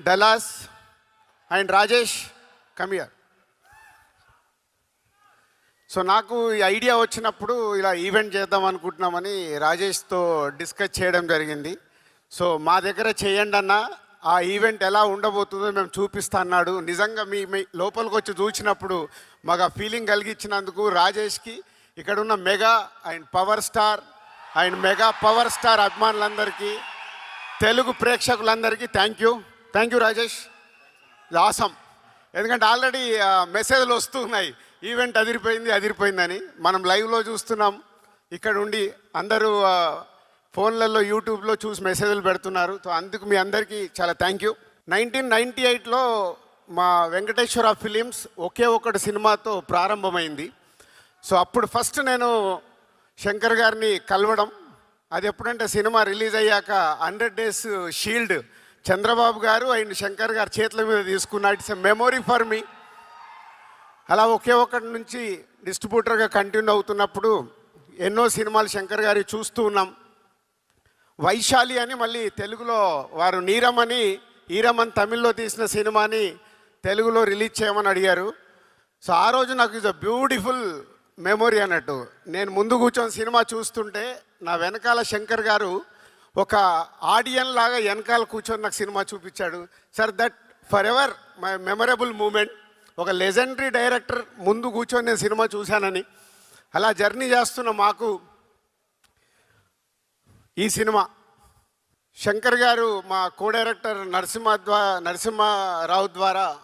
Dallas and Rajesh కమియర్ so నాకు ఈ ఐడియా వచ్చినప్పుడు ఇలా ఈవెంట్ చేద్దాం అనుకుంటున్నామని రాజేష్తో డిస్కస్ చేయడం జరిగింది. సో మా దగ్గర చేయండి అన్న ఆ ఈవెంట్ ఎలా ఉండబోతుందో మేము చూపిస్తా అన్నాడు. నిజంగా మీ మీ లోపలికి వచ్చి చూసినప్పుడు మాకు ఆ ఫీలింగ్ కలిగించినందుకు రాజేష్కి ఇక్కడ ఉన్న mega and power star and mega power star అభిమానులందరికీ తెలుగు ప్రేక్షకులందరికీ thank you thank you Rajesh awesome ఎందుకంటే ఆల్రెడీ మెసేజ్లు వస్తున్నాయి. ఈవెంట్ అదిరిపోయింది అదిరిపోయిందని. మనం లైవ్లో చూస్తున్నాం. ఇక్కడ ఉండి అందరూ ఫోన్లలో యూట్యూబ్లో చూసి మెసేజ్లు పెడుతున్నారు. సో అందుకు మీ అందరికీ చాలా థ్యాంక్ యూ నైన్టీన్ నైంటీ ఎయిట్లో మా వెంకటేశ్వర ఫిలిమ్స్ ఒకే ఒకటి సినిమాతో ప్రారంభమైంది. సో అప్పుడు ఫస్ట్ నేను శంకర్ గారిని కలవడం. అది ఎప్పుడంటే సినిమా రిలీజ్ అయ్యాక hundred days shield. Chandrababu garu and Shankar garu చేతుల మీద తీసుకున్నాడు it's a memory for me అలా ఒకే ఒకటి నుంచి డిస్ట్రిబ్యూటర్గా కంటిన్యూ అవుతున్నప్పుడు ఎన్నో సినిమాలు శంకర్ గారి చూస్తూ ఉన్నాం. వైశాలి అని మళ్ళీ తెలుగులో వారు నీరమని ఈరమని తమిళ్ళో తీసిన సినిమాని తెలుగులో రిలీజ్ చేయమని అడిగారు. సో ఆ రోజు నాకు ఇస్ అ బ్యూటిఫుల్ మెమొరీ అన్నట్టు. నేను ముందు కూర్చొని సినిమా చూస్తుంటే నా వెనకాల శంకర్ గారు ఒక ఆడియన్ లాగా వెనకాల కూర్చొని నాకు సినిమా చూపించాడు. Sir that for ever my memorable moment. ఒక లెజెండరీ డైరెక్టర్ ముందు కూర్చొని నేను సినిమా చూశానని. అలా జర్నీ చేస్తున్న మాకు ఈ సినిమా. శంకర్ గారు మా కో డైరెక్టర్ నరసింహ ద్వా నరసింహారావు ద్వారా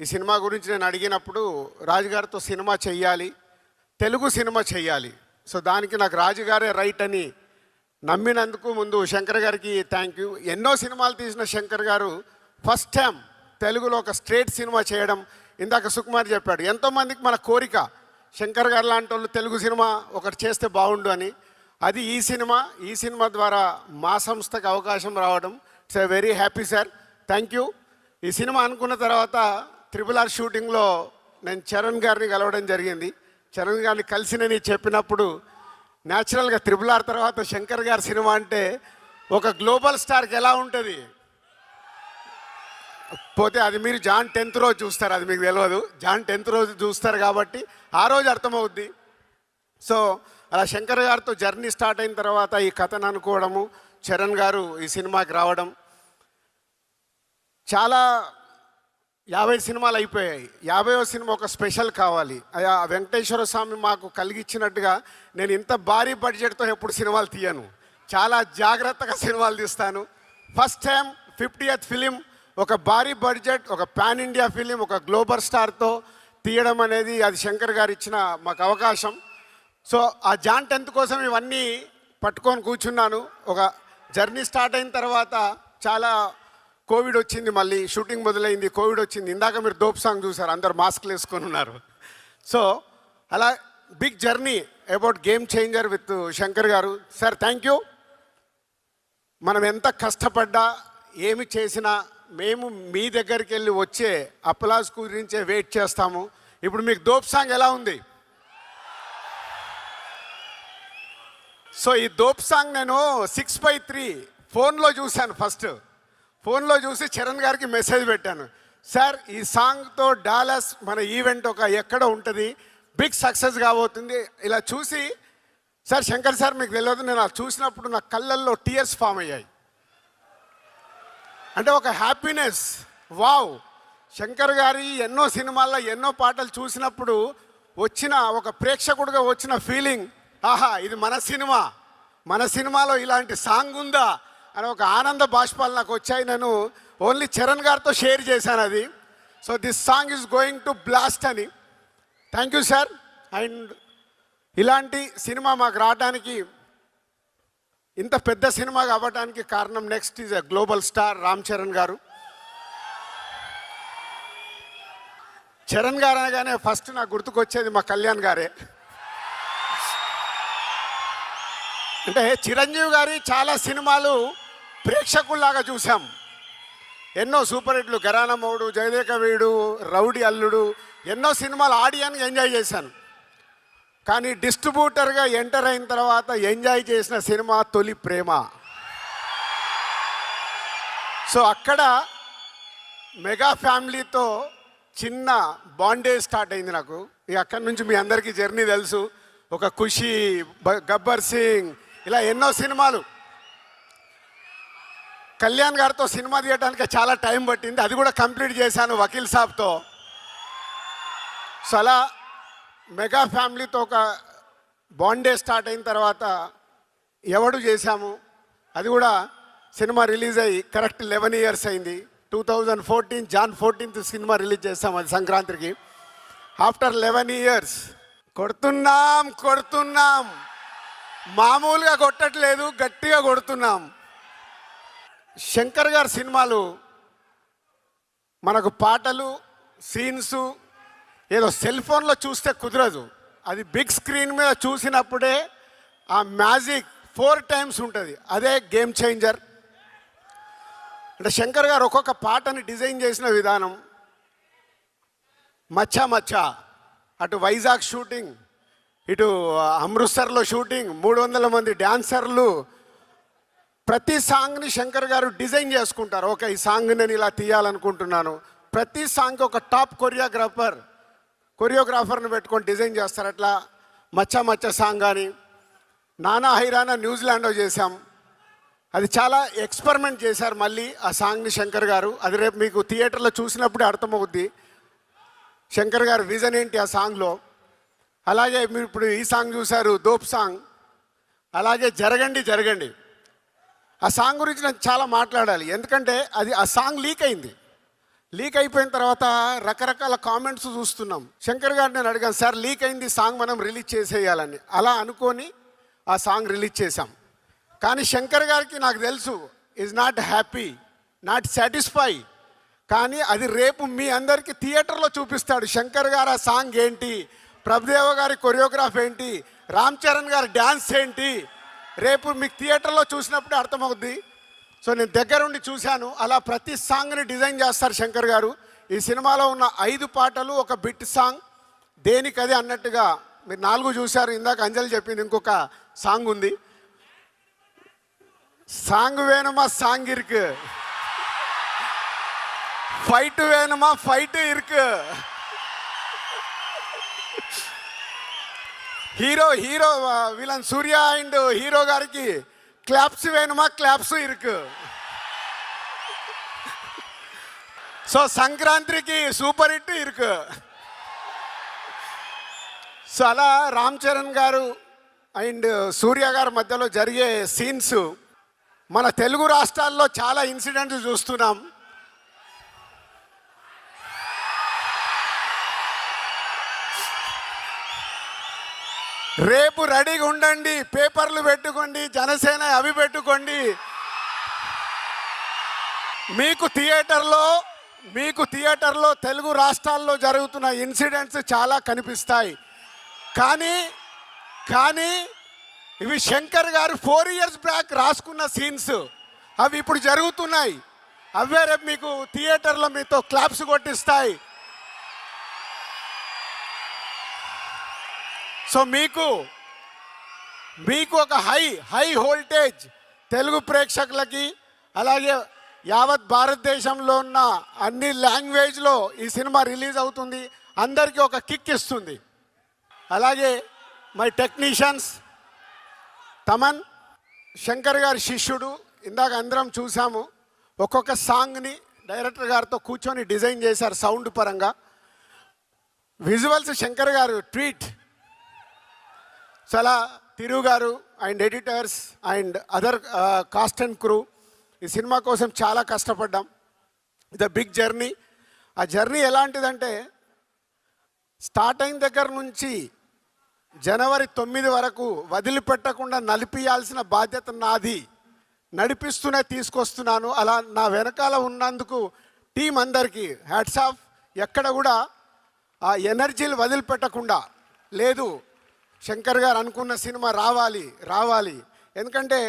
ఈ సినిమా గురించి నేను అడిగినప్పుడు రాజుగారితో సినిమా చెయ్యాలి తెలుగు సినిమా చెయ్యాలి. సో దానికి నాకు రాజుగారే రైట్ అని నమ్మినందుకు ముందు శంకర్ గారికి థ్యాంక్ యూ ఎన్నో సినిమాలు తీసిన శంకర్ గారు ఫస్ట్ టైం తెలుగులో ఒక స్ట్రేట్ సినిమా చేయడం ఇందాక సుకుమార్ చెప్పాడు. ఎంతోమందికి మన కోరిక శంకర్ గారు లాంటి వాళ్ళు తెలుగు సినిమా ఒకటి చేస్తే బాగుండు అని. అది ఈ సినిమా ఈ సినిమా ద్వారా మా సంస్థకు అవకాశం రావడం. It's a very happy sir thank you ఈ సినిమా అనుకున్న తర్వాత త్రిపుల్ ఆర్ షూటింగ్లో నేను చరణ్ గారిని కలవడం జరిగింది. చరణ్ గారిని కలిసినని చెప్పినప్పుడు న్యాచురల్గా త్రిబుల్ ఆర్ తర్వాత శంకర్ గారి సినిమా అంటే ఒక గ్లోబల్ స్టార్కి ఎలా ఉంటుంది? పోతే అది మీరు జాన్ టెన్త్ రోజు చూస్తారు అది మీకు తెలియదు జాన్ టెన్త్ రోజు చూస్తారు కాబట్టి ఆ రోజు అర్థమవుద్ది. సో అలా శంకర్ గారితో జర్నీ స్టార్ట్ అయిన తర్వాత ఈ కథను అనుకోవడము చరణ్ గారు ఈ సినిమాకి రావడం చాలా యాభై సినిమాలు అయిపోయాయి. యాభైవ సినిమా ఒక స్పెషల్ కావాలి. అది ఆ వెంకటేశ్వర స్వామి మాకు కలిగించినట్టుగా నేను ఇంత భారీ బడ్జెట్తో ఎప్పుడు సినిమాలు తీయను. చాలా జాగ్రత్తగా సినిమాలు తీస్తాను. ఫస్ట్ టైం ఫిఫ్టీయత్ ఫిలిం ఒక భారీ బడ్జెట్ ఒక పాన్ ఇండియా ఫిలిం ఒక గ్లోబల్ స్టార్తో తీయడం అనేది అది శంకర్ గారు ఇచ్చిన మాకు అవకాశం. సో ఆ జాన్ టెన్త్ కోసం ఇవన్నీ పట్టుకొని కూర్చున్నాను. ఒక జర్నీ స్టార్ట్ అయిన తర్వాత చాలా కోవిడ్ వచ్చింది మళ్ళీ షూటింగ్ మొదలైంది కోవిడ్ వచ్చింది. ఇందాక మీరు దోప్ సాంగ్ చూసారు అందరు మాస్క్లు వేసుకొని ఉన్నారు. సో అలా big journey about game changer with Shankar garu. Sir thank you మనం ఎంత కష్టపడ్డా ఏమి చేసినా మేము మీ దగ్గరికి వెళ్ళి వచ్చే అప్లాస్ గురించే వెయిట్ చేస్తాము. ఇప్పుడు మీకు దోప్ సాంగ్ ఎలా ఉంది? సో ఈ దోప్ సాంగ్ నేను సిక్స్ బై త్రీ ఫోన్లో చూశాను ఫస్ట్ ఫోన్లో చూసి చరణ్ గారికి మెసేజ్ పెట్టాను. సార్ ఈ సాంగ్తో డాలస్ మన ఈవెంట్ ఒక ఎక్కడ ఉంటుంది? బిగ్ సక్సెస్ కాబోతుంది. ఇలా చూసి సార్ శంకర్ సార్ మీకు తెలియదు నేను చూసినప్పుడు నా కళ్ళల్లో టీయర్స్ ఫామ్ అయ్యాయి. అంటే ఒక హ్యాపీనెస్ వావ్ శంకర్ గారి ఎన్నో సినిమాల్లో ఎన్నో పాటలు చూసినప్పుడు వచ్చిన ఒక ప్రేక్షకుడిగా వచ్చిన ఫీలింగ్ ఆహా ఇది మన సినిమా. మన సినిమాలో ఇలాంటి సాంగ్ ఉందా? అని ఒక ఆనంద బాష్పాలు నాకు వచ్చాయి. నేను ఓన్లీ చరణ్ గారితో షేర్ చేశాను అది. So this song is going to blast అని. థ్యాంక్ యూ సార్ అండ్ ఇలాంటి సినిమా మాకు రావడానికి ఇంత పెద్ద సినిమా అవ్వడానికి కారణం next is a global star Ram Charan garu. Charan garu అనగానే ఫస్ట్ నాకు గుర్తుకొచ్చేది మా కళ్యాణ్ గారే. అంటే చిరంజీవి గారి చాలా సినిమాలు ప్రేక్షకుల్లాగా చూసాం ఎన్నో సూపర్ హిట్లు గరానమ్మవుడు జయదేక వీడు రౌడీ అల్లుడు ఎన్నో సినిమాలు ఆడియన్ ఎంజాయ్ చేశాను. కానీ డిస్ట్రిబ్యూటర్గా ఎంటర్ అయిన తర్వాత ఎంజాయ్ చేసిన సినిమా తొలి ప్రేమ. సో అక్కడ మెగా ఫ్యామిలీతో చిన్న బాండేజ్ స్టార్ట్ అయింది నాకు. ఇక అక్కడి నుంచి మీ అందరికీ జర్నీ తెలుసు. ఒక ఖుషి గబ్బర్ సింగ్ ఇలా ఎన్నో సినిమాలు. కళ్యాణ్ గారితో సినిమా తీయడానికి చాలా టైం పట్టింది. అది కూడా కంప్లీట్ చేశాను వకీల్ సాబ్తో. సో అలా మెగా ఫ్యామిలీతో ఒక బాండే స్టార్ట్ అయిన తర్వాత ఎవడు చేశాము? అది కూడా సినిమా రిలీజ్ అయ్యి కరెక్ట్ లెవెన్ ఇయర్స్ అయింది. Two thousand fourteen Jan fourteenth cinema release చేస్తాం అది సంక్రాంతికి. ఆఫ్టర్ లెవెన్ ఇయర్స్ కొడుతున్నాం కొడుతున్నాం. మామూలుగా కొట్టట్లేదు గట్టిగా కొడుతున్నాం. శంకర్ గారి సినిమాలు మనకు పాటలు సీన్స్ ఏదో సెల్ ఫోన్లో చూస్తే కుదరదు. అది బిగ్ స్క్రీన్ మీద చూసినప్పుడే ఆ మ్యాజిక్ ఫోర్ టైమ్స్ ఉంటుంది. అదే గేమ్ చేంజర్. అంటే శంకర్ గారు ఒక్కొక్క పాటని డిజైన్ చేసిన విధానం. మచ్చా మచ్చా అటు వైజాగ్ షూటింగ్ ఇటు అమృత్సర్లో షూటింగ్ మూడు వందల మంది డ్యాన్సర్లు ప్రతి సాంగ్ని శంకర్ గారు డిజైన్ చేసుకుంటారు. ఓకే ఈ సాంగ్ నేను ఇలా తీయాలనుకుంటున్నాను. ప్రతి సాంగ్ ఒక టాప్ కొరియోగ్రాఫర్ కొరియోగ్రాఫర్ని పెట్టుకొని డిజైన్ చేస్తారు. అట్లా మచ్చ మచ్చ సాంగ్ కానీ నానా హైరానా న్యూజిలాండ్లో చేశాం. అది చాలా ఎక్స్పెరిమెంట్ చేశారు మళ్ళీ ఆ సాంగ్ని శంకర్ గారు. అది రేపు మీకు థియేటర్లో చూసినప్పుడే అర్థమవుద్ది. శంకర్ గారు విజన్ ఏంటి ఆ సాంగ్లో అలాగే మీరు ఇప్పుడు ఈ సాంగ్ చూశారు దోప్ సాంగ్. అలాగే జరగండి జరగండి. ఆ సాంగ్ గురించి నేను చాలా మాట్లాడాలి. ఎందుకంటే అది ఆ సాంగ్ లీక్ అయింది. లీక్ అయిపోయిన తర్వాత రకరకాల కామెంట్స్ చూస్తున్నాం. శంకర్ గారు నేను అడిగాను సార్ లీక్ అయింది సాంగ్ మనం రిలీజ్ చేసేయాలని. అలా అనుకొని ఆ సాంగ్ రిలీజ్ చేశాం. కానీ శంకర్ గారికి నాకు తెలుసు is not happy not satisfy. కానీ అది రేపు మీ అందరికీ థియేటర్లో చూపిస్తాడు శంకర్ గారు ఆ సాంగ్ ఏంటి ప్రభుదేవ గారి కొరియోగ్రాఫ్ ఏంటి రామ్ చరణ్ గారి డ్యాన్స్ ఏంటి రేపు మీకు థియేటర్లో చూసినప్పుడే అర్థమవుద్ది. సో నేను దగ్గరుండి చూశాను. అలా ప్రతి సాంగ్ని డిజైన్ చేస్తారు శంకర్ గారు. ఈ సినిమాలో ఉన్న ఐదు పాటలు ఒక బిట్ సాంగ్. దేనికది అన్నట్టుగా మీరు నాలుగు చూశారు. ఇందాక అంజలి చెప్పింది ఇంకొక సాంగ్ ఉంది. సాంగ్ వేణుమా సాంగ్ ఇరుకు. ఫైట్ వేణుమా ఫైట్ ఇరుకు. Hero hero villain Surya and hero గారికి క్లాప్స్ வேணுமா క్లాప్స్ ఇరుకు. సో సంక్రాంతికి సూపర్ హిట్ ఇరుకు. సో అలా రామ్ చరణ్ గారు అండ్ సూర్య గారి మధ్యలో జరిగే సీన్స్ మన తెలుగు రాష్ట్రాల్లో చాలా ఇన్సిడెంట్స్ చూస్తున్నాం. రేపు రెడీగా ఉండండి పేపర్లు పెట్టుకోండి జనసేన అవి పెట్టుకోండి. మీకు థియేటర్లో మీకు థియేటర్లో తెలుగు రాష్ట్రాల్లో జరుగుతున్న ఇన్సిడెంట్స్ చాలా కనిపిస్తాయి. కానీ కానీ ఇవి Shankar garu four years back రాసుకున్న సీన్స్. అవి ఇప్పుడు జరుగుతున్నాయి. అవే రేపు మీకు థియేటర్లో మీతో క్లాప్స్ కొట్టిస్తాయి. సో మీకు మీకు ఒక హై హై వోల్టేజ్ తెలుగు ప్రేక్షకులకి అలాగే యావత్ భారతదేశంలో ఉన్న అన్ని లాంగ్వేజ్లో ఈ సినిమా రిలీజ్ అవుతుంది. అందరికీ ఒక కిక్ ఇస్తుంది. అలాగే మై టెక్నీషియన్స్ తమన్ శంకర్ గారి శిష్యుడు ఇందాక అందరం చూసాము. ఒక్కొక్క సాంగ్ని డైరెక్టర్ గారితో కూర్చొని డిజైన్ చేశారు సౌండ్ పరంగా. విజువల్స్ శంకర్ గారు ట్వీట్ చాలా తిరుగు garu and editors and other cast and crew ఈ సినిమా కోసం చాలా కష్టపడ్డాం. ఇది బిగ్ జర్నీ. ఆ జర్నీ ఎలాంటిదంటే స్టార్ట్ అయిన దగ్గర నుంచి జనవరి తొమ్మిది వరకు వదిలిపెట్టకుండా నలిపియాల్సిన బాధ్యత నాది. నడిపిస్తూనే తీసుకొస్తున్నాను. అలా నా వెనకాల ఉన్నందుకు టీం అందరికీ హ్యాట్స్ ఆఫ్. ఎక్కడ కూడా ఆ ఎనర్జీలు వదిలిపెట్టకుండా లేదు శంకర్ గారు అనుకున్న సినిమా రావాలి రావాలి. ఎందుకంటే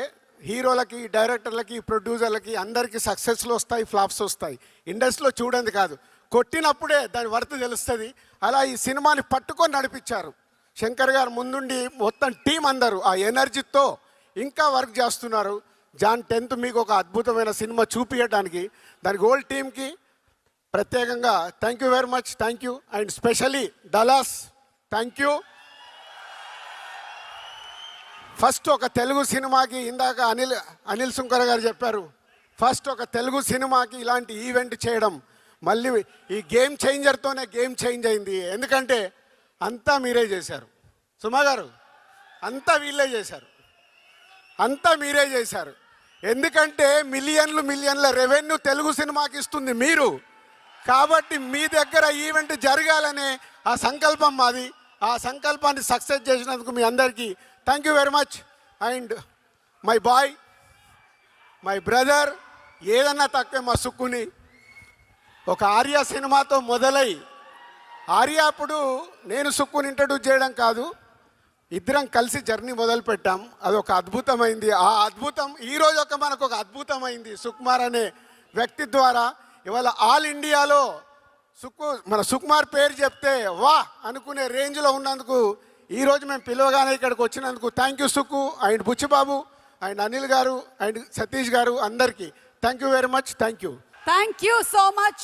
హీరోలకి డైరెక్టర్లకి ప్రొడ్యూసర్లకి అందరికీ సక్సెస్లు వస్తాయి ఫ్లాప్స్ వస్తాయి. ఇండస్ట్రీలో చూడండి కాదు. కొట్టినప్పుడే దాని వర్త తెలుస్తుంది. అలా ఈ సినిమాని పట్టుకొని నడిపించారు. శంకర్ గారు ముందుండి మొత్తం టీం అందరూ ఆ ఎనర్జీతో ఇంకా వర్క్ చేస్తున్నారు. జాన్ టెన్త్ మీకు ఒక అద్భుతమైన సినిమా చూపించడానికి దాని గోల్డ్ టీంకి ప్రత్యేకంగా thank you very much thank you and specially Dallas thank you first ఒక తెలుగు సినిమాకి ఇందాక అనిల్ అనిల్ శంకర్ గారు చెప్పారు. ఫస్ట్ ఒక తెలుగు సినిమాకి ఇలాంటి ఈవెంట్ చేయడం మళ్ళీ ఈ గేమ్ చేంజర్తోనే గేమ్ చేంజ్ అయింది. ఎందుకంటే అంతా మీరే చేశారు. సుమా గారు అంతా వీళ్ళే చేశారు. అంతా మీరే చేశారు. ఎందుకంటే మిలియన్లు మిలియన్ల రెవెన్యూ తెలుగు సినిమాకి ఇస్తుంది మీరు. కాబట్టి మీ దగ్గర ఈవెంట్ జరగాలనే ఆ సంకల్పం మాది. ఆ సంకల్పాన్ని సక్సెస్ చేసినందుకు మీ అందరికీ thank you very much and my boy my brother ఏదన్నా తక్కువ మా సుక్కుని ఒక ఆర్య సినిమాతో మొదలై ఆర్య అప్పుడు నేను సుక్కుని ఇంట్రడ్యూస్ చేయడం కాదు ఇద్దరం కలిసి జర్నీ మొదలుపెట్టాం. అది ఒక అద్భుతమైంది. ఆ అద్భుతం ఈరోజు ఒక మనకు ఒక అద్భుతమైంది. సుకుమార్ అనే వ్యక్తి ద్వారా ఇవాళ ఆల్ ఇండియాలో సుక్కు మన సుకుమార్ పేరు చెప్తే వా అనుకునే రేంజ్లో ఉన్నందుకు ఈరోజు మేము పిలవగానే ఇక్కడికి వచ్చినందుకు thank you Sukku and Buchibabu and Anil garu and Satish garu అందరికీ. Thank you very much thank you thank you so much